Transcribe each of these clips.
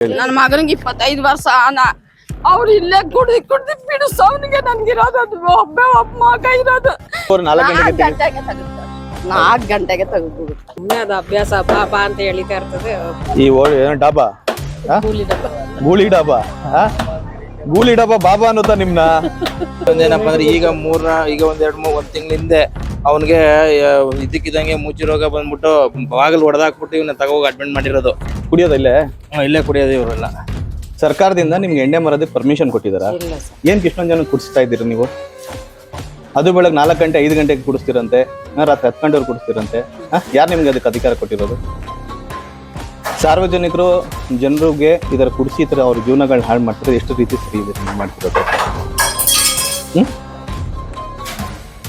ನನ್ನ ಮಗನಿಗೆ ಇಪ್ಪತ್ತೈದು ವರ್ಷ ಆನ. ಅವ್ರು ಇಲ್ಲೇ ಕುಡ್ದು ಕುಡ್ದು ಬಿಡು ಸೌನಿಗೆ ನನ್ಗಿರೋದು ಅದು ಒಬ್ಬ ಒಬ್ಬ ಮಗ ಇರೋದು. ಅವ್ರು ನಾಲ್ಕು ನಾಲ್ಕು ಗಂಟೆಗೆ ಗಂಟೆಗೆ ತೆಗೆದು ನಾಲ್ಕು ಗಂಟೆಗೆ ತೆಗೆದು ಸುಮ್ಮನೆ ಅದು ಅಭ್ಯಾಸ ಬಾ ಬಾ ಅಂತ ಹೇಳಿತಾ ಇರ್ತದೆ. ಈ ಓ- ಏನು ಡಾಬಾ ಆ? ಕೂಲಿ ಡಬ್ಬ. ಗೂಳಿ ಡಾಬಾ ಆ? ಗೂಳಿ ಡಾಬಾ ಬಾಬಾ ಅನ್ನೋದ ನಿಮ್ನ? ಏನಪ್ಪ ಅಂದ್ರೆ ಈಗ ಮೂರ್ನ ಈಗ ಒಂದ್ ಎರಡ್ ಮೂರ್ ಒಂದ್ ತಿಂಗಳ ಹಿಂದೆ ಅವನಿಗೆ ಇದಕ್ಕಿದಂಗೆ ಮುಚ್ಚಿ ರೋಗ ಬಂದ್ಬಿಟ್ಟು ಬಾಗಿಲು ಹೊಡೆದಾಕ್ಬಿಟ್ಟು ಇವನ್ನ ತಗೋಗಿ ಅಡ್ಮಿಟ್ ಮಾಡಿರೋದು. ಕುಡಿಯೋದ ಇಲ್ಲೇ? ಹ್ಮ್, ಇಲ್ಲೇ ಕುಡಿಯೋದು ಇವರೆಲ್ಲ. ಸರ್ಕಾರದಿಂದ ನಿಮ್ಗೆ ಎಣ್ಣೆ ಮರದಕ್ಕೆ ಪರ್ಮಿಷನ್ ಕೊಟ್ಟಿದಾರ? ಇಲ್ಲ ಸರ್. ಏನ್ ಇಷ್ಟೊಂದು ಜನ ಕುಡಿಸ್ತಾ ಇದ್ದೀರಿ ನೀವು? ಅದು ಬೆಳಗ್ಗೆ ನಾಲ್ಕು ಗಂಟೆ ಐದು ಗಂಟೆಗೆ ಕುಡಿಸ್ತಿರಂತೆ ಆ, ರಾತ್ರಿ ಹತ್ತು ಗಂಟೆವರೆಗೆ ಕುಡಿಸ್ತಿರಂತೆ ಯಾರು ನಿಮ್ಗೆ ಅದಕ್ಕೆ ಅಧಿಕಾರ ಕೊಟ್ಟಿರೋದು? ಸಾರ್ವಜನಿಕರು ಜನರಿಗೆ ಇದರ ಕುಡಿಸಿ ಈ ಥರ ಅವ್ರ ಜೀವನಗಳನ್ನ ಹಾಳು ಮಾಡ್ತಾರೆ ಎಷ್ಟು ರೀತಿ ಸರಿ ಇದೆ ನೀವು ಮಾಡ್ತಿರೋದು? ಹ್ಮ್?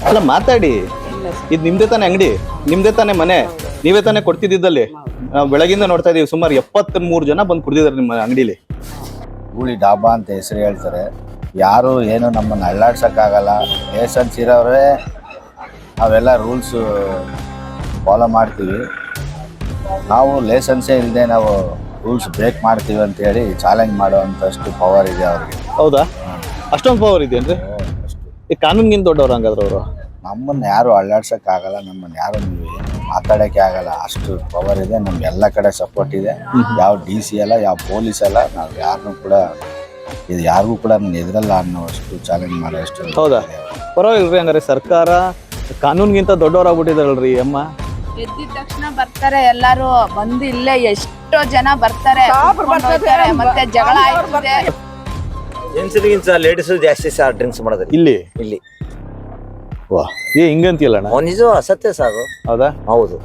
ಅಲ್ಲ ಮಾತಾಡಿ. ಇಲ್ಲ ಸರ್. ಇದು ನಿಮ್ದೇ ತಾನೇ ಅಂಗಡಿ ನಿಮ್ದೇ ತಾನೇ ಮನೆ ನೀವೇ ತಾನೇ ಕೊಡ್ತಿದ್ದಲ್ಲಿ ನಾವು ಬೆಳಗಿಂದ ನೋಡ್ತಾ ಇದೀವಿ ಸುಮಾರು ಎಪ್ಪತ್ತ್ ಮೂರು ಜನ ಬಂದು ಕುಡಿದಿದ್ದಾರೆ ನಿಮ್ಮ ಅಂಗಡಿಲಿ. ಗೂಳಿ ಡಾಬಾ ಅಂತ ಹೆಸರು ಹೇಳ್ತಾರೆ. ಯಾರು ಏನು ನಮ್ಮನ್ನು ಅಳ್ಳಾಡ್ಸೋಕ್ಕಾಗಲ್ಲ. ಲೇಸನ್ಸ್ ಇರೋರೇ ಅವೆಲ್ಲ ರೂಲ್ಸು ಫಾಲೋ ಮಾಡ್ತೀವಿ. ನಾವು ಲೈಸೆನ್ಸೇ ಇಲ್ಲದೆ ನಾವು ರೂಲ್ಸ್ ಬ್ರೇಕ್ ಮಾಡ್ತೀವಿ ಅಂತ ಹೇಳಿ ಚಾಲೆಂಜ್ ಮಾಡುವಂಥಷ್ಟು ಪವರ್ ಇದೆ ಅವ್ರಿಗೆ. ಹೌದಾ? ಅಷ್ಟೊಂದು ಪವರ್ ಇದೆಯೇನ್ರಿ? ಈ ಕಾನೂನಿಗಿಂತ ದೊಡ್ಡವ್ರು ಹಂಗಾದ್ರೆ ಅವರು? ನಮ್ಮನ್ನು ಯಾರು ಅಳ್ಳಾಡ್ಸೋಕ್ಕಾಗಲ್ಲ ನಮ್ಮನ್ನು ಯಾರು ನೀವು ಏನು ಮಾತಾಡೋಕ್ಕೆ ಆಗಲ್ಲ. ಅಷ್ಟು ಪವರ್ ಇದೆ. ನಮ್ಗೆ ಎಲ್ಲ ಕಡೆ ಸಪೋರ್ಟ್ ಇದೆ. ಯಾವ ಡಿ ಸಿ ಅಲ್ಲ ಯಾವ ಪೊಲೀಸ್ ಅಲ್ಲ ನಾವು ಯಾರನ್ನೂ ಕೂಡ ಇದು ಯಾರಿಗೂ ಕೂಡ ನಾನು ಎದುರಲ್ಲ ಅನ್ನೋಷ್ಟು ಚಾಲೆಂಜ್ ಮಾಡೋಷ್ಟು ಹೌದಾ? ಪರವಾಗಿಲ್ರಿ ಹಂಗಾರೆ ಸರ್ಕಾರ ಕಾನೂನಿಗಿಂತ ದೊಡ್ಡವರಾಗ್ಬಿಟ್ಟಿದಾರಲ್ರಿ ಅಮ್ಮ. ಎದ್ದಿದ ತಕ್ಷಣ ಬರ್ತಾರೆ ಎಲ್ಲಾರು ಬಂದು ಇಲ್ಲೇ ಎಷ್ಟೋ ಜನ ಬರ್ತಾರೆ ಹೋಗ್ತಾರೆ, ಮತ್ತೆ ಜಗಳ ಅವ್ರು ಜೆಂಟ್ಸ್ ಗಿಂತ ಲೇಡೀಸ್ ಜಾಸ್ತಿ ಸಾರ್ ಡ್ರಿಂಕ್ಸ್ ಮಾಡೋದ್ರಿ ಇಲ್ಲಿ? ಇಲ್ಲಿ. ವಾ. ಏ ಹಿಂಗಂತೀಯಲ್ಲಣ್ಣ ಅವ್ನು ನಿಜ ಅಸತ್ಯ ಸರ್ ಹೌದಾ? ಹೌದು.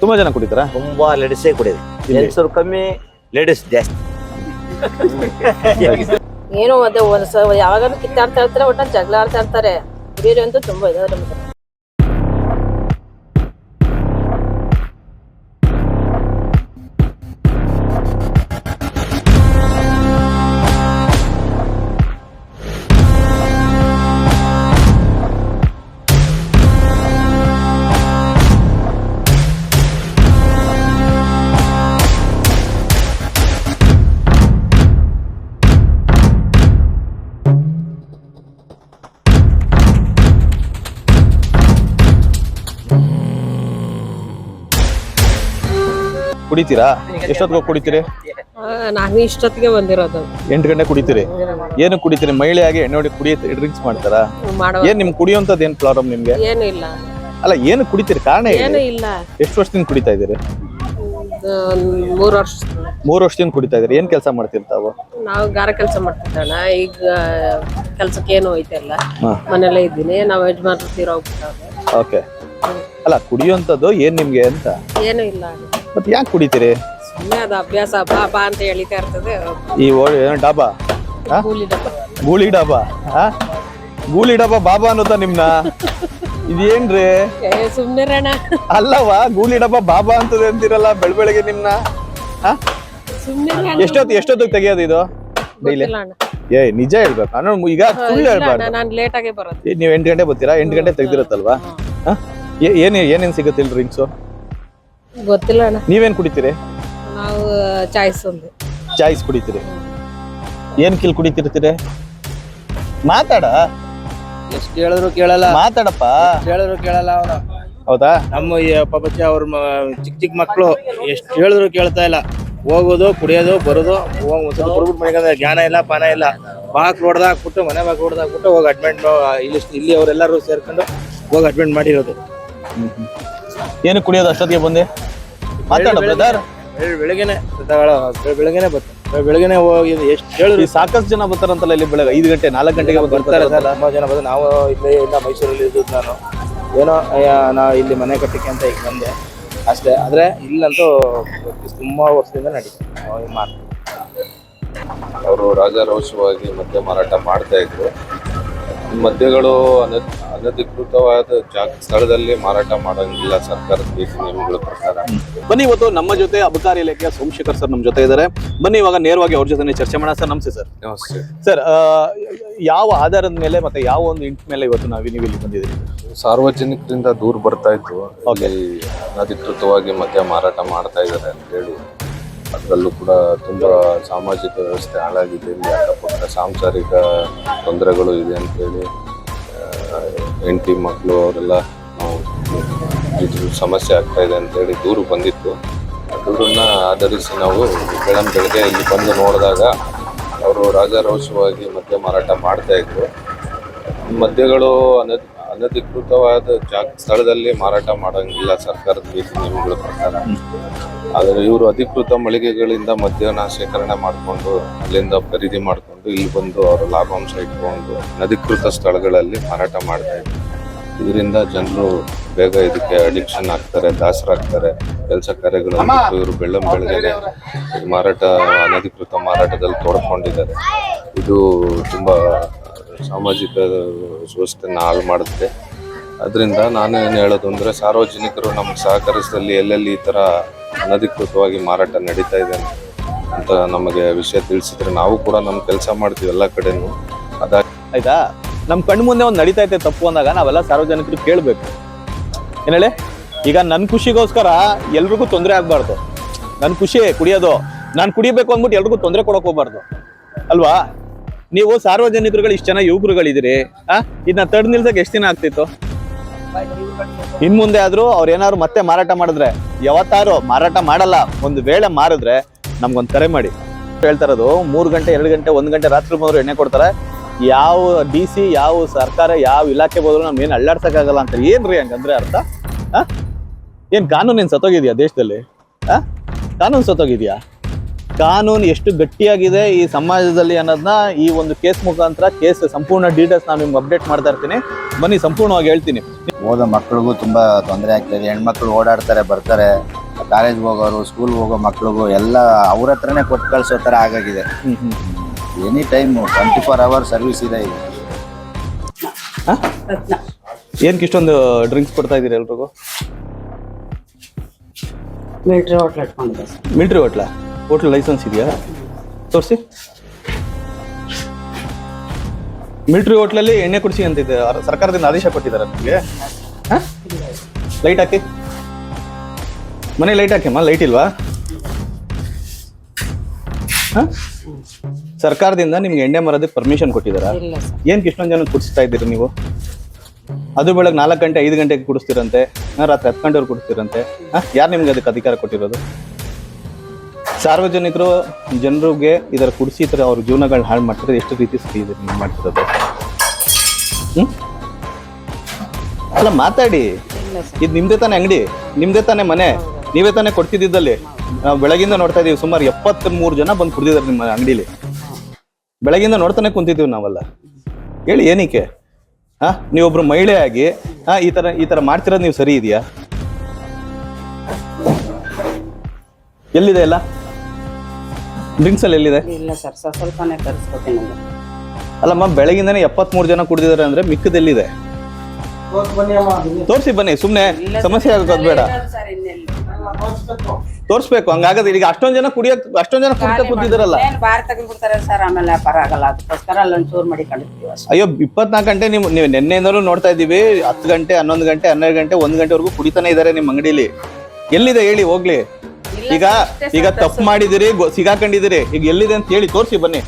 ತುಂಬಾ ಜನ ಕುಡಿತಾರ? ತುಂಬಾ ಲೇಡೀಸೇ ಕುಡಿಯೋದು? ಜೆಂಟ್ಸರು ಕಮ್ಮಿ ಲೇಡೀಸ್ ಜಾಸ್ತಿ. ಏನೋ ಅದೇ ಯಾವಾಗ ಕಿತ್ತಾಡ್ತಾ ಇರ್ತಾರೆ ಒಟ್ಟ ಜಗಳ ಆಡ್ತಾ ಇರ್ತಾರೆ. ಕುಡಿಯೋರು ಅಂತೂ ತುಂಬಾ ಇದಾವೆ ನಮ್ಗೆ. ಕುಡಿತೀರಾ? ಎಷ್ಟೊತ್ತಿಗೆ ಕುಡಿತೀರಿ? ನಾನು ಇಷ್ಟೊತ್ತಿಗೆ ಬಂದಿರೋದು. ಎಂಟು ಗಂಟೆ ಕುಡಿತೀರಿ? ಏನು ಕುಡಿತೀರಿ? ಮಹಿಳೆಯಾಗಿ ಎಣ್ಣೆ ಹೊಡಿ ಕುಡಿಯುತ್ತೆ ಡ್ರಿಂಕ್ಸ್ ಮಾಡ್ತಾರ? ಮಾಡೋ ಏನ್ ನಿಮ್ ಕುಡಿಯುವಂತದ್ದು ಏನ್ ಪ್ರಾಬ್ಲಮ್ ನಿಮ್ಗೆ? ಏನು ಇಲ್ಲ. ಅಲ್ಲ ಏನು ಕುಡಿತೀರಿ? ಕಾರಣ ಏನು ಹೇಳಿ ಇಲ್ಲ. ಎಷ್ಟು ವರ್ಷದಿಂದ ಕುಡಿತಾ ಇದೀರಿ ಮೂರ್ ಮೂರು ವರ್ಷ. ಮೂರು ವರ್ಷದಿಂದ ಕುಡಿತಾ ಇದ್ದೀರಿ. ಏನ್ ಕೆಲಸ ಮಾಡ್ತಿರ್ತಾವ ನಾವು ಗಾರ ಕೆಲಸ ಮಾಡ್ತಿದ್ದಣ್ಣ ಈಗ ಕೆಲ್ಸಕ್ಕೆ ಏನು ಹೋಯ್ತಲ್ಲ ಹಾ. ಮನೆಯಲ್ಲೇ ಇದ್ದೀನಿ. ನಾವು ಯಜಮಾನ್ರು ತೀರೋಗ್ಬಿಟ್ಟವ್ರೆ ಓಕೆ. ಅಲ್ಲ ಕುಡಿಯುವಂತದ್ದು ಏನ್ ನಿಮ್ಗೆ ಅಂತ? ಏನು ಇಲ್ಲ. ಮತ್ತೆ ಯಾಕೆ ಕುಡಿತೀರಿ? ಸುಮ್ಮನೆ ಅದು ಅಭ್ಯಾಸ ಬಾ ಬಾ ಅಂತ ಹೇಳಿತಾ ಇರ್ತದೆ. ಈ ಓ- ಡಾಬಾ? ಆ? ಕೂಲಿ ಡಬ್ಬ ಗೂಳಿ ಡಾಬಾ? ಆ? ಗೂಳಿ ಡಾಬಾ ಬಾಬಾ ಅನ್ನೋದ ನಿಮ್ನ? ಇದೇನ್ರಿ? ಏ ಸುಮ್ಮನೆ ರಣ. ಅಲ್ಲವಾ ಗೂಳಿ ಡಬ್ಬಾ ಬಾಬಾ ಅಂತದೆ ಅಂತೀರಲ್ಲ ಬೆಳ ಬೆಳಗ್ಗೆ ನಿಮ್ನ? ಆ? ಸುಮ್ಮನೆ ಎಷ್ಟೊತ್ತು ಎಷ್ಟೊತ್ತಿಗೆ ತೆಗಿಯೋದು ಇದು? ಡೈಲಿ? ಗೊತ್ತಿಲ್ಲ ಅಣ್ಣ. ಏ ನಿಜ ಹೇಳ್ಬೇಕು. ನಾನು ಈಗ ಸುಳ್ಳು ಹೇಳ್ಬಾರ್ದು. ನಾನು ಲೇಟ್ ಆಗೇ ಬರೋದು. ಏ, ನೀವ್ ಎಂಟು ಗಂಟೆ ಬರ್ತೀರಾ? ಎಂಟು ಗಂಟೆ ತೆಗ್ದಿರತ್ತಲ್ವಾ? ಆ? ಏ- ಏನ್ ಏನೇನ್ ಸಿಗುತ್ತೆ ಡ್ರಿಂಕ್ಸು ಗೊತ್ತಿಲ್ಲ ಅಣ್ಣ. ನೀವೇನ್ ಕುಡಿತೀರಿ? ನಾವು ಚಾಯ್ಸ್ ಒಂದು ಚಾಯ್ಸ್ ಕುಡಿತೀರಿ. ಏನ್ ಕಿಲ್ ಕುಡಿತಿರ್ತೀರಿ? ಮಾತಾಡ. ಎಷ್ಟು ಹೇಳಿದ್ರು ಕೇಳಲ್ಲ. ಮಾತಾಡಪ್ಪ. ಎಷ್ಟ್ ಹೇಳಿದ್ರು ಕೇಳಲ್ಲ ಅವನು. ಹೌದಾ? ನಮ್ಮ ಈ ಪಾಪಚ್ಚ ಅವ್ರ ಮ- ಚಿಕ್ಕ ಚಿಕ್ಕ ಮಕ್ಕಳು ಎಷ್ಟು ಹೇಳಿದ್ರು ಕೇಳ್ತಾ ಇಲ್ಲ. ಹೋಗೋದು ಕುಡಿಯೋದು ಬರೋದು ಕುಡ್ಬಿಟ್ಟು ಮನೆಗೆ ಜ್ಞಾನ ಇಲ್ಲ ಪಾನ ಇಲ್ಲ. ಬಾಕ್ ಹೊಡೆದಾಕ್ಬಿಟ್ಟು ಮನೆ ಬಾಕ್ ಹೊಡೆದಾಕ್ಬಿಟ್ಟು ಹೋಗಿ ಅಡ್ಮಿಟ್ ಇಲ್ಲಿ ಇಲ್ಲಿ ಅವರೆಲ್ಲರೂ ಸೇರ್ಕೊಂಡು ಹೋಗಿ ಅಡ್ಮಿಟ್ ಮಾಡಿರೋದು. ಏನು ಕುಡಿಯೋದು ಅಷ್ಟೊತ್ತಿಗೆ ಬಂದೆ? ಮಾತಾಡ ಬ್ರದರ್ ಬೆಳ್- ಬೆಳಗ್ಗೆನೆ ಬರ್ತಾರೆ ಬೆಳಗ್ಗೆನೆ ಹೋಗಿ ಎಷ್ಟು ಹೇಳಿ ಸಾಕಷ್ಟು ಜನ ಬರ್ತಾರಂತಲ್ಲ ಇಲ್ಲಿ ಬೆಳಗ್ಗೆ ಐದು ಗಂಟೆ ನಾಲ್ಕು ಗಂಟೆಗೆ ಬರ್ತಾರೆ ಸರ್ ಬರ್ತಾರೆ ತುಂಬಾ ಜನ ಬಂದು. ನಾವು ಇಲ್ಲೇ ಇಲ್ಲ ಮೈಸೂರಲ್ಲಿ ಇದ್ದು ನಾನು. ಏನೋ ಅಯ್ಯ, ನಾ ಇಲ್ಲಿ ಮನೆ ಕಟ್ಟಕ್ಕೆ ಅಂತ ಈಗ ಬಂದೆ. ಅಷ್ಟೇ ಆದ್ರೆ ಇಲ್ಲಂತೂ ತುಂಬಾ ವರ್ಷದಿಂದ ನಡೀತಾರೆ ಮಾತು. ಅವರು ರಾಜಾರೋಷವಾಗಿ ಮದ್ಯ ಮಾರಾಟ ಮಾಡ್ತಾ ಇದ್ರು. ಮದ್ಯಗಳು ಅನ ಅನಧಿಕೃತವಾದ ಜಾಗ ಸ್ಥಳದಲ್ಲಿ ಮಾರಾಟ ಮಾಡಂಗಿಲ್ಲ ಸರ್ಕಾರದ ನೀತಿ ನಿಯಮಗಳ ಪ್ರಕಾರ. ಬನ್ನಿ ಇವತ್ತು ನಮ್ಮ ಜೊತೆ ಅಬಕಾರಿ ಇಲಾಖೆಯ ಸೋಮಶೇಖರ್ ಸರ್ ನಮ್ಮ ಜೊತೆ ಇದ್ದಾರೆ. ಬನ್ನಿ ಇವಾಗ ನೇರವಾಗಿ ಅವ್ರ ಜೊತೆ ಚರ್ಚೆ ಮಾಡೋಣ. ಸರ್ ನಮಸ್ತೆ ಸರ್. ನಮಸ್ತೆ. ಸರ್ ಯಾವ ಆಧಾರದ ಮೇಲೆ ಮತ್ತೆ ಯಾವ ಒಂದು ಇಂಟ್ ಮೇಲೆ ಇವತ್ತು ನಾವು ನೀವು ಇಲ್ಲಿ ಬಂದಿದ್ದೀರಿ? ಸಾರ್ವಜನಿಕರಿಂದ ದೂರ ಬರ್ತಾ ಇತ್ತು. ಅಲ್ಲಿ ಅನಧಿಕೃತವಾಗಿ ಮದ್ಯ ಮಾರಾಟ ಮಾಡ್ತಾ ಇದ್ದಾರೆ ಅಂತ ಹೇಳಿ. ಅದರಲ್ಲೂ ಕೂಡ ತುಂಬ ಸಾಮಾಜಿಕ ವ್ಯವಸ್ಥೆ ಹಾಳಾಗಿದೆ. ಇಲ್ಲಿ ಅಕ್ಕಪಕ್ಕ ಸಾಂಸಾರಿಕ ತೊಂದರೆಗಳು ಇದೆ ಅಂತೇಳಿ ಹೆಂಡತಿ ಮಕ್ಕಳು ಅವರೆಲ್ಲ, ನಾವು ಇದು ಸಮಸ್ಯೆ ಆಗ್ತಾ ಇದೆ ಅಂತೇಳಿ ದೂರು ಬಂದಿತ್ತು. ಆ ದೂರನ್ನ ಆಧರಿಸಿ ನಾವು ಬೆಳಂ ಬೆಳಗ್ಗೆ ಇಲ್ಲಿ ಬಂದು ನೋಡಿದಾಗ ಅವರು ರಾಜಾರೋಷವಾಗಿ ಮದ್ಯ ಮಾರಾಟ ಮಾಡ್ತಾ ಇದ್ರು. ಮದ್ಯಗಳು ಅನ ಅನಧಿಕೃತವಾದ ಜಾಗ ಸ್ಥಳದಲ್ಲಿ ಮಾರಾಟ ಮಾಡಂಗಿಲ್ಲ ಸರ್ಕಾರದ ನೀತಿ ನಿಯಮಗಳ ಪ್ರಕಾರ. ಆದರೆ ಇವರು ಅಧಿಕೃತ ಮಳಿಗೆಗಳಿಂದ ಮದ್ಯನ ಶೇಖರಣೆ ಮಾಡಿಕೊಂಡು ಅಲ್ಲಿಂದ ಖರೀದಿ ಮಾಡಿಕೊಂಡು ಇಲ್ಲಿ ಬಂದು ಅವರ ಲಾಭಾಂಶ ಇಟ್ಕೊಂಡು ಅನಧಿಕೃತ ಸ್ಥಳಗಳಲ್ಲಿ ಮಾರಾಟ ಮಾಡ್ತಾ ಇದ್ರು ಇದರಿಂದ ಜನರು ಬೇಗ ಇದಕ್ಕೆ ಅಡಿಕ್ಷನ್ ಆಗ್ತಾರೆ ದಾಸರಾಗ್ತಾರೆ. ಕೆಲಸ ಕಾರ್ಯಗಳು ಇವರು ಬೆಳ್ಳಂ ಬೆಳಗ್ಗೆ ಮಾರಾಟ ಅನಧಿಕೃತ ಮಾರಾಟದಲ್ಲಿ ತೊಡ್ಕೊಂಡಿದ್ದಾರೆ. ಇದು ತುಂಬಾ ಸಾಮಾಜಿಕ ವ್ಯವಸ್ಥೆಯನ್ನು ಹಾಳು ಮಾಡುತ್ತೆ. ಅದರಿಂದ ನಾನು ಏನು ಹೇಳೋದು ಅಂದರೆ ಸಾರ್ವಜನಿಕರು ನಮ್ಗೆ ಸಹಕರಿಸಿದಲ್ಲಿ ಎಲ್ಲೆಲ್ಲಿ ಈ ಥರ ಅನಧಿಕೃತವಾಗಿ ಮಾರಾಟ ನಡೀತಾ ಇದೆ ಅಂತ ನಮಗೆ ವಿಷಯ ತಿಳಿಸಿದ್ರೆ ನಾವು ಕೂಡ ನಮ್ಮ ಕೆಲಸ ಮಾಡ್ತೀವಿ ಎಲ್ಲ ಕಡೆನೂ. ಅದ ಆಯ್ತಾ? ನಮ್ಮ ಕಣ್ಣು ಮುಂದೆ ಒಂದು ನಡೀತಾ ಇದೆ ತಪ್ಪು ಅಂದಾಗ ನಾವೆಲ್ಲ ಸಾರ್ವಜನಿಕರು ಕೇಳಬೇಕು. ಏನು ಹೇಳಿ? ಈಗ ನನ್ನ ಖುಷಿಗೋಸ್ಕರ ಎಲ್ರಿಗೂ ತೊಂದರೆ ಆಗಬಾರ್ದು. ನನ್ನ ಖುಷಿ ಕುಡಿಯೋದು. ನಾನು ಕುಡಿಬೇಕು ಅಂದ್ಬಿಟ್ಟು ಎಲ್ರಿಗೂ ತೊಂದರೆ ಕೊಡೋಕೆ ಹೋಗ್ಬಾರ್ದು. ಅಲ್ವಾ? ನೀವು ಸಾರ್ವಜನಿಕರುಗಳು ಇಷ್ಟು ಜನ ಯುವಕರುಗಳಿದ್ದೀರಿ, ಆ? ಇದನ್ನ ತಡ್ ನಿಲ್ಸಕ್ಕೆ ಎಷ್ಟು ದಿನ ಆಗ್ತಿತ್ತು? ಇನ್ ಮುಂದೆ ಆದ್ರೂ ಅವ್ರ ಏನಾದ್ರು ಮತ್ತೆ ಮಾರಾಟ ಮಾಡಿದ್ರೆ ಯಾವತ್ತಾರು ಮಾರಾಟ ಮಾಡಲ್ಲ, ಒಂದು ವೇಳೆ ಮಾರಿದ್ರೆ ನಮ್ಗೊಂದು ಕರೆ ಮಾಡಿ. ಹೇಳ್ತಾ ಇರೋದು, ಮೂರು ಗಂಟೆ, ಎರಡು ಗಂಟೆ, ಒಂದು ಗಂಟೆ ರಾತ್ರಿ ಬಂದ್ರು ಎಣ್ಣೆ ಕೊಡ್ತಾರೆ. ಯಾವ ಡಿ ಸಿ, ಯಾವ ಸರ್ಕಾರ, ಯಾವ ಇಲಾಖೆ ಹೋದ್ರು ನಮ್ ಏನು ಅಳ್ಳಾಡ್ಸಕ್ಕಾಗಲ್ಲ ಅಂತ ಏನ್ರಿ ಹಂಗಂದ್ರೆ ಅರ್ಥ? ಆ? ಏನ್ ಕಾನೂನು ಏನು ಸತ್ತೋಗಿದ್ಯಾ ದೇಶದಲ್ಲಿ? ಆ? ಕಾನೂನು ಸತ್ತೋಗಿದ್ಯಾ? ಕಾನೂನು ಎಷ್ಟು ಗಟ್ಟಿಯಾಗಿದೆ ಈ ಸಮಾಜದಲ್ಲಿ ಅನ್ನೋದನ್ನ ಈ ಒಂದು ಕೇಸ್ ಮುಖಾಂತರ ಕೇಸ್ ಸಂಪೂರ್ಣ ಡೀಟೇಲ್ಸ್ ನಾನು ನಿಮ್ಗೆ ಅಪ್ಡೇಟ್ ಮಾಡ್ತಾ ಇರ್ತೀನಿ. ಬನ್ನಿ ಸಂಪೂರ್ಣವಾಗಿ ಹೇಳ್ತೀನಿ. ಓದೋ ಮಕ್ಕಳಿಗೂ ತುಂಬಾ ತೊಂದರೆ ಆಗ್ತದೆ ಹೆಣ್ಮಕ್ಳು ಓಡಾಡ್ತಾರೆ ಬರ್ತಾರೆ. ಕಾಲೇಜ್ಗೆ ಹೋಗೋರು ಸ್ಕೂಲ್ಗೆ ಹೋಗೋ ಮಕ್ಳಿಗೂ ಎಲ್ಲ ಅವ್ರ ಹತ್ರನೇ ಕೊಟ್ಟು ಕಳಿಸೋ ಥರ ಆಗಾಗಿದೆ. Any time twenty four hour service ಇದೆ ಇದು ಏನಕ್ಕೆ ಇಷ್ಟೊಂದು ಡ್ರಿಂಕ್ಸ್ ಕೊಡ್ತಾ ಇದ್ದೀರಿ ಎಲ್ರಿಗೂ? Military hotel military hotel hotel licence ಇದೆಯಾ? ತೋರಿಸಿ. ಮಿಲ್ಟ್ರಿ ಹೋಟ್ಲಲ್ಲಿ ಎಣ್ಣೆ ಕುಡಿಸಿ ಅಂತ ಇದೆ. ಸರ್ಕಾರದಿಂದ ಆದೇಶ ಕೊಟ್ಟಿದ್ದಾರೆ ನಿಮಗೆ. ಲೈಟ್ ಹಾಕಿ. ಮನೆ ಲೈಟ್ ಹಾಕಿಮ್ಮ ಲೈಟ್ ಇಲ್ವಾ? ಹ? ಸರ್ಕಾರದಿಂದ ನಿಮ್ಗೆ ಎಣ್ಣೆ ಮರೋದಕ್ಕೆ ಪರ್ಮಿಷನ್ ಕೊಟ್ಟಿದ್ದಾರೆ? ಇಲ್ಲ ಸರ್. ಏನಕ್ಕೆ ಇಷ್ಟೊಂದು ಜನ ಕುಡಿಸ್ತಾ ಇದ್ದೀರಿ ನೀವು? ಅದು ಬೆಳಗ್ಗೆ ನಾಲ್ಕು ಗಂಟೆ ಐದು ಗಂಟೆಗೆ ಕುಡಿಸ್ತಿರಂತೆ. ರಾತ್ರಿ ಹತ್ತು ಗಂಟೆವರೆಗೆ ಕುಡಿಸ್ತಿರಂತೆ. ಯಾರು ನಿಮ್ಗೆ ಅದಕ್ಕೆ ಅಧಿಕಾರ ಕೊಟ್ಟಿರೋದು? ಸಾರ್ವಜನಿಕರು ಜನರಿಗೆ ಇದರ ಕುಡಿಸಿ ಈ ಥರ ಅವ್ರ ಜೀವನಗಳನ್ನ ಹಾಳು ಮಾಡ್ತಾರೆ ಎಷ್ಟು ರೀತಿ ಸರಿ ಇದೆ ನೀವು ಮಾಡ್ತಿರೋದು? ಅಲ್ಲ ಮಾತಾಡಿ. ಇದು ನಿಮ್ದೇ ತಾನೇ ಅಂಗಡಿ? ನಿಮ್ದೇ ತಾನೇ ಮನೆ? ನೀವೇ ತಾನೇ ಕೊಡ್ತಿದ್ದಲ್ಲಿ ನಾವು ಬೆಳಗಿಂದ ನೋಡ್ತಾ ಇದೀವಿ ಸುಮಾರು ಎಪ್ಪತ್ತ್ ಮೂರು ಜನ ಬಂದು ಕುಡಿದಿದ್ದಾರೆ ನಿಮ್ಮ ಅಂಗಡಿಲಿ. ಬೆಳಗಿಂದ ನೋಡ್ತಾನೆ ಕುಂತಿದ್ದೀವಿ ನಾವೆಲ್ಲ. ಹೇಳಿ ಏನಕ್ಕೆ ಹಾ ನೀವೊಬ್ರು ಮಹಿಳೆ ಆಗಿ ಹಾ ಈ ತರ ಈ ತರ ಮಾಡ್ತಿರೋದು ನೀವು ಸರಿ ಇದೆಯಾ? ಎಲ್ಲಿದೆ ಎಲ್ಲ? ಡ್ರಿಂಕ್ಸ್ ಅಲ್ಲಿ ಎಲ್ಲಿದೆ? ಇಲ್ಲ ಸರ್ ಸ್ವಲ್ಪ ಸ್ವಲ್ಪನೇ ತರಿಸ್ಕೊತೀನಿ ಅಲ್ಲಮ್ಮ ಬೆಳಗಿಂದನೇ ಎಪ್ಪತ್ಮೂರು ಜನ ಕುಡಿದಿದ್ದಾರೆ ಅಂದ್ರೆ ಮಿಕ್ಕದೆಲ್ಲಿದೆ ತೋರಿಸಿ ಬನ್ನಿ ಸುಮ್ನೆ ಸಮಸ್ಯೆ ಆಗೋದು ಬೇಡ. ಸರ್ ಇನ್ನೆಲ್ಲಿ? ತೋರಿಸ್ಬೇಕು. ಹಂಗಾಗದ ಈಗ ಅಷ್ಟೊಂದ್ ಜನ ಕುಡಿಯಕ್ ಅಷ್ಟೊಂದ್ ಜನ ಕುಡಿತ ಕೂತಿದಾರಲ್ಲ ಏನ್ ಬಾರ್ ತೆಗೆದ್ಬಿಡ್ತಾರೆ ಸರ್ ಆಮೇಲೆ ವ್ಯಾಪಾರ ಆಗಲ್ಲ ಅದಕ್ಕೋಸ್ಕರ ಅಲ್ಲೊಂದ್ ಚೂರ್ ಮಾಡಿ ಕಂಡಿರ್ತೀವಿ ಅಷ್ಟೇ. ಅಯ್ಯೋ ಇಪ್ಪತ್ನಾಲ್ಕು ಗಂಟೆ ನೀವು ನೀವು ನಿನ್ನೆಯಿಂದಲೂ ನೋಡ್ತಾ ಇದ್ದೀವಿ ಹತ್ತು ಗಂಟೆ ಹನ್ನೊಂದು ಗಂಟೆ ಹನ್ನೆರಡು ಗಂಟೆ ಒಂದು ಗಂಟೆವರೆಗೂ ಕುಡಿತಾನೆ ಇದ್ದಾರೆ ನಿಮ್ಮ ಅಂಗಡಿಲಿ. ಎಲ್ಲಿದೆ ಹೇಳಿ ಹೋಗ್ಲಿ. ಈಗ ಈಗ ತಪ್ಪು ಮಾಡಿದಿರಿ ಸಿಗಾಕೊಂಡಿದಿರಿ ಈಗ ಎಲ್ಲಿದೆ ಅಂತ ಹೇಳಿ ತೋರಿಸಿ ಬನ್ನಿ.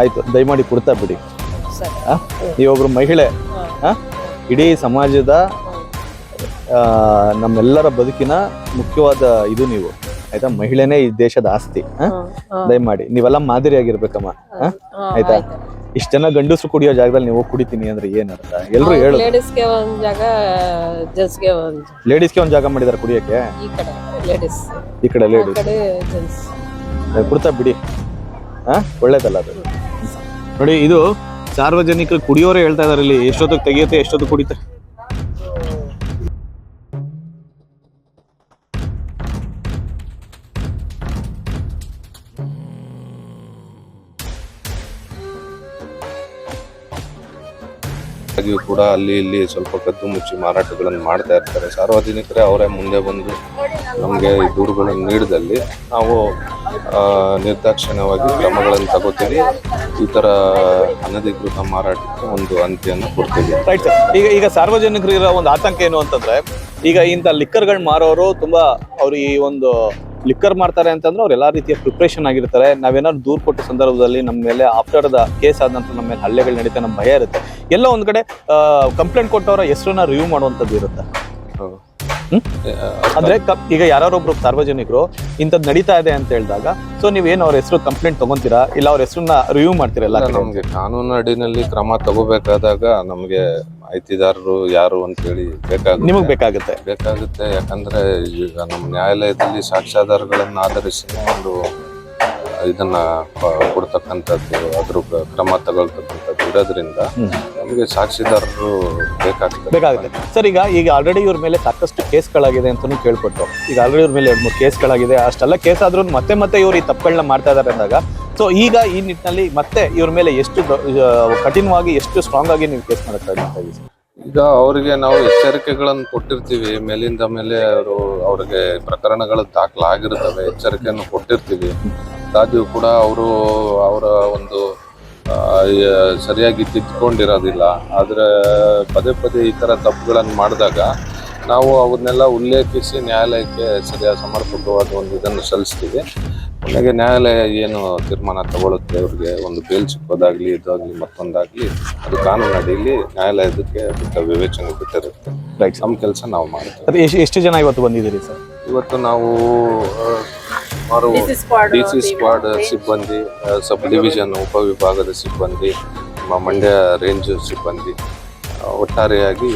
ಆಯ್ತು ದಯಮಾಡಿ ಕೊಡ್ತಾ ಬಿಡಿ. ಈ ಒಬ್ರು ಮಹಿಳೆ? ಇಡೀ ಸಮಾಜದ ನಮ್ಮೆಲ್ಲರ ಬದುಕಿನ ಮುಖ್ಯವಾದ ಇದು ನೀವು. ಆಯ್ತಾ ಮಹಿಳೆನೇ ಈ ದೇಶದ ಆಸ್ತಿ? ದಯಮಾಡಿ ನೀವೆಲ್ಲ ಮಾದರಿ ಆಗಿರ್ಬೇಕಮ್ಮ ಆಯ್ತಾ? ಇಷ್ಟ ಜನ ಗಂಡಸು ಕುಡಿಯೋ ಜಾಗದಲ್ಲಿ ನೀವು ಹೋಗ್ ಕುಡಿತೀನಿ ಅಂದ್ರೆ ಏನರ್ಥ? ಎಲ್ಲರೂ ಎಲ್ರು ಹೇಳು ಲೇಡೀಸ್ಗೆ ಒಂದ್ ಜಾಗ ಒಂದ್ ಲೇಡೀಸ್ಗೆ ಒಂದ್ ಜಾಗ ಮಾಡಿದಾರೆ ಕುಡಿಯಕ್ಕೆ? ಈ ಕಡೆ ಲೇಡೀಸ್ ಈ ಕಡೆ ಜೆಂಟ್ಸ್ ಕುಡ್ತಾ ಬಿಡಿ. ಹಾ? ಒಳ್ಳೇದಲ್ಲ ಅದು. ನೋಡಿ ಇದು ಸಾರ್ವಜನಿಕರು ಕುಡಿಯೋರೇ ಹೇಳ್ತಾ ಇದಾರೆ ಇಲ್ಲಿ. ಎಷ್ಟೊತ್ತಿಗೆ ತೆಗಿಯುತ್ತೆ ಎಷ್ಟೊತ್ತು ಕುಡಿತೆ ಕೂಡ ಅಲ್ಲಿ ಇಲ್ಲಿ ಸ್ವಲ್ಪ ಕದ್ದು ಮುಚ್ಚಿ ಮಾರಾಟಗಳನ್ನು ಮಾಡ್ತಾ ಇರ್ತಾರೆ ಸಾರ್ವಜನಿಕರೇ ಅವರೇ ಮುಂದೆ ಬಂದು ನಮಗೆ ಈ ದೂರುಗಳನ್ನು ನೀಡಿದಲ್ಲಿ ನಾವು ನಿರ್ದಾಕ್ಷಿಣ್ಯವಾಗಿ ಕ್ರಮಗಳನ್ನು ತಗೋತೀವಿ ಈ ಥರ ಅನಧಿಕೃತ ಮಾರಾಟಕ್ಕೆ ಒಂದು ಅಂತ್ಯವನ್ನು ಕೊಡ್ತೀವಿ ರೈಟ್ ಸರ್ ಈಗ ಈಗ ಸಾರ್ವಜನಿಕರಿಗೆ ಒಂದು ಆತಂಕ ಏನು ಅಂತಂದ್ರೆ ಈಗ ಇಂಥ ಲಿಕ್ಕರ್ಗಳು ಮಾರೋರು ತುಂಬಾ ಅವ್ರು ಈ ಒಂದು ಲಿಕ್ಕರ್ ಮಾಡ್ತಾರೆ ಅಂತಂದ್ರೆ ಅವ್ರು ಎಲ್ಲಾ ರೀತಿಯ ಪ್ರಿಪ್ರೇಷನ್ ಆಗಿರ್ತಾರೆ ನಾವೇನಾದ್ರು ದೂರ್ ಕೊಟ್ಟ ಸಂದರ್ಭದಲ್ಲಿ ನಮ್ಮ ಮೇಲೆ ಆಫ್ಟರ್ ದ ಕೇಸ್ ಆದ ನಮ್ಮ ಮೇಲೆ ಹಲ್ಲೆಗಳು ನಡೀತಾ ನಮ್ಮ ಭಯ ಇರುತ್ತೆ ಎಲ್ಲ ಒಂದ್ ಕಡೆ ಕಂಪ್ಲೇಂಟ್ ಕೊಟ್ಟವರ ಹೆಸರನ್ನ ರಿವ್ಯೂ ಮಾಡುವಂತದ್ದು ಇರುತ್ತೆ? ಅಂದ್ರೆ ಈಗ ಯಾರೊಬ್ರು ಸಾರ್ವಜನಿಕರು ಇಂಥದ್ದು ನಡೀತಾ ಇದೆ ಅಂತ ಹೇಳಿದಾಗ ಸೊ ನೀವೇನು ಅವ್ರ ಹೆಸರು ಕಂಪ್ಲೇಂಟ್ ತಗೊಂತೀರಾ? ಇಲ್ಲ ಅವ್ರ ಹೆಸರನ್ನ ರಿವ್ಯೂ ಮಾಡ್ತೀರಾ ಎಲ್ಲ ಕಡೆ? ನಮ್ಗೆ ಕಾನೂನು ಅಡಿನಲ್ಲಿ ಕ್ರಮ ತಗೋಬೇಕಾದಾಗ ನಮ್ಗೆ ಮಾಹಿತಿದಾರರು ಯಾರು ಅಂತೇಳಿ ಬೇಕಾಗುತ್ತೆ. ನಿಮಗ್ ಬೇಕಾಗುತ್ತೆ. ಬೇಕಾಗುತ್ತೆ ಯಾಕಂದ್ರೆ ಈಗ ನಮ್ಮ ನ್ಯಾಯಾಲಯದಲ್ಲಿ ಸಾಕ್ಷ್ಯಾಧಾರಗಳನ್ನ ಆಧರಿಸಿ ಒಂದು ಇದನ್ನ ಕೊಡ್ತಕ್ಕಂಥದ್ದು ಅದ್ರ ಕ್ರಮ ತಗೊಳ್ತಕ್ಕಂಥದ್ದು ಇರೋದ್ರಿಂದ. ನಮಗೆ ಸಾಕ್ಷಿದಾರರು ಬೇಕಾಗ್ತದೆ ಬೇಕಾಗುತ್ತೆ ಸರ್ ಈಗ ಈಗ ಆಲ್ರೆಡಿ ಇವ್ರ ಮೇಲೆ ಸಾಕಷ್ಟು ಕೇಸ್ಗಳಾಗಿದೆ ಅಂತಲೂ ಕೇಳ್ಪಟ್ಟು ಈಗ ಆಲ್ರೆಡಿ ಇವ್ರ ಮೇಲೆ ಎರಡು ಮೂರು ಕೇಸ್ಗಳಾಗಿದೆ ಅಷ್ಟೆಲ್ಲ ಕೇಸ್ ಆದ್ರೂ ಮತ್ತೆ ಮತ್ತೆ ಇವ್ರು ಈ ತಪ್ಪುಗಳನ್ನ ಮಾಡ್ತಾ ಇದಾರೆ ಅಂದಾಗ ಸೊ ಈಗ ಈ ನಿಟ್ಟಿನಲ್ಲಿ ಮತ್ತೆ ಇವ್ರ ಮೇಲೆ ಎಷ್ಟು ಕಠಿಣವಾಗಿ ಎಷ್ಟು ಸ್ಟ್ರಾಂಗ್ ಆಗಿ ನೀವು ಕೇಸ್ ಮಾಡ್ತಾ ಇದ್ದೀವಿ? ಈಗ ಅವರಿಗೆ ನಾವು ಎಚ್ಚರಿಕೆಗಳನ್ನು ಕೊಟ್ಟಿರ್ತೀವಿ. ಮೇಲಿಂದ ಮೇಲೆ ಅವರು ಅವ್ರಿಗೆ ಪ್ರಕರಣಗಳು ದಾಖಲಾಗಿರ್ತವೆ, ಎಚ್ಚರಿಕೆಯನ್ನು ಕೊಟ್ಟಿರ್ತೀವಿ. ಆದಾಗ್ಯೂ ಕೂಡ ಅವರು ಅವರ ಒಂದು ಸರಿಯಾಗಿ ತಿದ್ದುಕೊಂಡಿರೋದಿಲ್ಲ ಆದರೆ ಪದೇ ಪದೇ ಈ ಥರ ತಪ್ಪುಗಳನ್ನು ಮಾಡಿದಾಗ ನಾವು ಅವನ್ನೆಲ್ಲ ಉಲ್ಲೇಖಿಸಿ ನ್ಯಾಯಾಲಯಕ್ಕೆ ಸರಿಯಾದ ಸಮರ್ಪಕವಾದ ಒಂದು ಇದನ್ನು ಸಲ್ಲಿಸ್ತೀವಿ. ಕೊನೆಗೆ ನ್ಯಾಯಾಲಯ ಏನು ತೀರ್ಮಾನ ತಗೊಳುತ್ತೆ ಅವ್ರಿಗೆ ಒಂದು ಬೇಲ್ ಸಿಕ್ಕೋದಾಗ್ಲಿ ಇದಾಗ್ಲಿ ಮತ್ತೊಂದಾಗ್ಲಿ ಅದು ಕಾನೂನು ಅಡಿಯಲ್ಲಿ ನ್ಯಾಯಾಲಯದಕ್ಕೆ ಬಿಟ್ಟ ವಿವೇಚನೆ ಬಿಟ್ಟಿರುತ್ತೆ. ಲೈಕ್. ನಮ್ಮ ಕೆಲಸ ನಾವು ಮಾಡ್ತೀವಿ ಅದು ಎಷ್ಟು ಎಷ್ಟು ಜನ ಇವತ್ತು ಬಂದಿದ್ದೀರಿ ಸರ್ ಇವತ್ತು ನಾವು ಸುಮಾರು ಡಿ ಸಿ ಸ್ಕ್ವಾಡ್ ಸಿಬ್ಬಂದಿ ಸಬ್ ಡಿವಿಷನ್ ಉಪವಿಭಾಗದ ಸಿಬ್ಬಂದಿ ನಮ್ಮ ಮಂಡ್ಯ ರೇಂಜ್ ಸಿಬ್ಬಂದಿ ಒಟ್ಟಾರೆಯಾಗಿ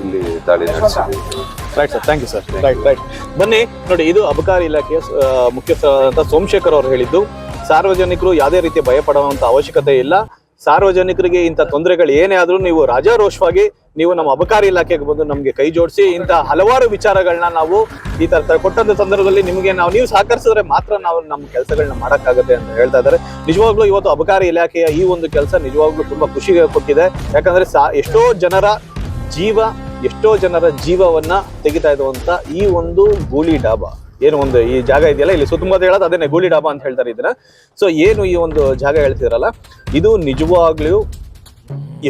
ಇಲ್ಲಿ ದಾಳಿ ನಡೆಸಿದ್ದೀವಿ. Right sir thank you sir right right ಬನ್ನಿ, ನೋಡಿ, ಇದು ಅಬಕಾರಿ ಇಲಾಖೆಯ ಮುಖ್ಯಸ್ಥ ಮುಖ್ಯಸ್ಥರಾದಂಥ ಸೋಮಶೇಖರ್ ಅವರು ಹೇಳಿದ್ದು. ಸಾರ್ವಜನಿಕರು ಯಾವುದೇ ರೀತಿ ಭಯ ಪಡುವಂತ ಅವಶ್ಯಕತೆ ಇಲ್ಲ. ಸಾರ್ವಜನಿಕರಿಗೆ ಇಂಥ ತೊಂದರೆಗಳು ಏನೇ ಆದರೂ ನೀವು ರಾಜಾರೋಷವಾಗಿ ನೀವು ನಮ್ಮ ಅಬಕಾರಿ ಇಲಾಖೆಗೆ ಬಂದು ನಮಗೆ ಕೈ ಜೋಡಿಸಿ ಇಂಥ ಹಲವಾರು ವಿಚಾರಗಳನ್ನ ನಾವು ಈ ತರ ಕೊಟ್ಟಂತ ಸಂದರ್ಭದಲ್ಲಿ ನಿಮಗೆ ನಾವು ನೀವು ಸಹಕರಿಸಿದ್ರೆ ಮಾತ್ರ ನಾವು ನಮ್ಮ ಕೆಲಸಗಳನ್ನ ಮಾಡೋಕ್ಕಾಗುತ್ತೆ ಅಂತ ಹೇಳ್ತಾ ಇದ್ದಾರೆ. ನಿಜವಾಗ್ಲೂ ಇವತ್ತು ಅಬಕಾರಿ ಇಲಾಖೆಯ ಈ ಒಂದು ಕೆಲಸ ನಿಜವಾಗ್ಲೂ ತುಂಬಾ ಖುಷಿ ಕೊಟ್ಟಿದೆ. ಯಾಕಂದ್ರೆ ಸಾ, ಎಷ್ಟೋ ಜನರ ಜೀವ ಎಷ್ಟೋ ಜನರ ಜೀವವನ್ನ ತೆಗಿತಾ ಇರುವಂತ ಈ ಒಂದು ಗೂಳಿ ಡಾಬಾ. ಏನು ಒಂದು ಈ ಜಾಗ ಇದೆಯಲ್ಲ? ಇಲ್ಲಿ ಸುತ್ತಮುತ್ತ ಹೇಳೋದು ಅದನ್ನೇ, ಗೂಳಿ ಡಾಬಾ ಅಂತ ಹೇಳ್ತಾರೆ ಇದನ್ನ. ಸೊ ಏನು ಈ ಒಂದು ಜಾಗ ಹೇಳ್ತಿದ್ರಲ್ಲ? ಇದು ನಿಜವಾಗ್ಲೂ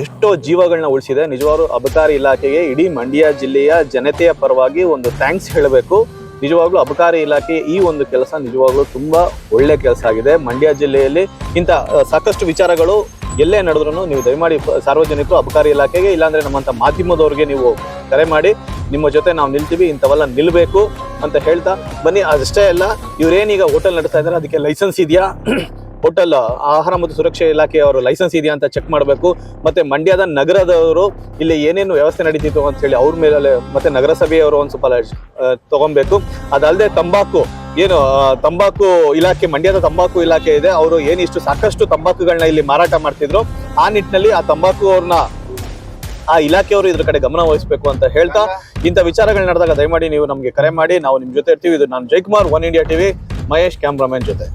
ಎಷ್ಟೋ ಜೀವಗಳನ್ನ ಉಳಿಸಿದೆ. ನಿಜವಾರು ಅಬಕಾರಿ ಇಲಾಖೆಗೆ ಇಡೀ ಮಂಡ್ಯ ಜಿಲ್ಲೆಯ ಜನತೆಯ ಪರವಾಗಿ ಒಂದು ಥ್ಯಾಂಕ್ಸ್ ಹೇಳಬೇಕು. ನಿಜವಾಗ್ಲೂ ಅಬಕಾರಿ ಇಲಾಖೆ ಈ ಒಂದು ಕೆಲಸ ನಿಜವಾಗ್ಲೂ ತುಂಬಾ ಒಳ್ಳೆ ಕೆಲಸ ಆಗಿದೆ. ಮಂಡ್ಯ ಜಿಲ್ಲೆಯಲ್ಲಿ ಇಂಥ ಸಾಕಷ್ಟು ವಿಚಾರಗಳು ಎಲ್ಲೇ ನಡೆದ್ರೂ ನೀವು ದಯಮಾಡಿ ಸಾರ್ವಜನಿಕರು, ಅಬಕಾರಿ ಇಲಾಖೆಗೆ, ಇಲ್ಲಾಂದ್ರೆ ನಮ್ಮಂತ ಮಾಧ್ಯಮದವ್ರಿಗೆ ನೀವು ಕರೆ ಮಾಡಿ, ನಿಮ್ಮ ಜೊತೆ ನಾವು ನಿಲ್ತೀವಿ, ಇಂಥವೆಲ್ಲ ನಿಲ್ಲಬೇಕು ಅಂತ ಹೇಳ್ತಾ ಬನ್ನಿ. ಅಷ್ಟೇ ಅಲ್ಲ, ಇವ್ರೇನೀಗ ಹೋಟೆಲ್ ನಡೆಸ್ತಾ ಇದ್ದಾರೆ ಅದಕ್ಕೆ ಲೈಸೆನ್ಸ್ ಇದೆಯಾ? ಹೋಟೆಲ್ ಆಹಾರ ಮತ್ತು ಸುರಕ್ಷಾ ಇಲಾಖೆಯವರು ಲೈಸೆನ್ಸ್ ಇದೆಯಾ ಅಂತ ಚೆಕ್ ಮಾಡಬೇಕು. ಮತ್ತೆ ಮಂಡ್ಯದ ನಗರದವರು ಇಲ್ಲಿ ಏನೇನು ವ್ಯವಸ್ಥೆ ನಡೀತಿತ್ತು ಅಂತ ಹೇಳಿ ಅವ್ರ ಮೇಲೆ ಮತ್ತೆ ನಗರಸಭೆಯವರು ಒಂದು ಸ್ವಲ್ಪ ತಗೊಬೇಕು. ಅದಲ್ಲದೆ ತಂಬಾಕು. ಏನು ತಂಬಾಕು ಇಲಾಖೆ, ಮಂಡ್ಯದ ತಂಬಾಕು ಇಲಾಖೆ ಇದೆ. ಅವರು ಏನಿಷ್ಟು ಸಾಕಷ್ಟು ತಂಬಾಕುಗಳನ್ನ ಇಲ್ಲಿ ಮಾರಾಟ ಮಾಡ್ತಿದ್ರು. ಆ ನಿಟ್ಟಿನಲ್ಲಿ ಆ ತಂಬಾಕು ಅವ್ರನ್ನ ಆ ಇಲಾಖೆಯವರು ಇದ್ರ ಕಡೆ ಗಮನ ವಹಿಸಬೇಕು ಅಂತ ಹೇಳ್ತಾ, ಇಂಥ ವಿಚಾರಗಳು ನಡೆದಾಗ ದಯಮಾಡಿ ನೀವು ನಮಗೆ ಕರೆ ಮಾಡಿ, ನಾವು ನಿಮ್ ಜೊತೆ ಇರ್ತೀವಿ. ಇದು ನಾನು Jaikumar one India TV, Mahesh, cameraman ಜೊತೆ.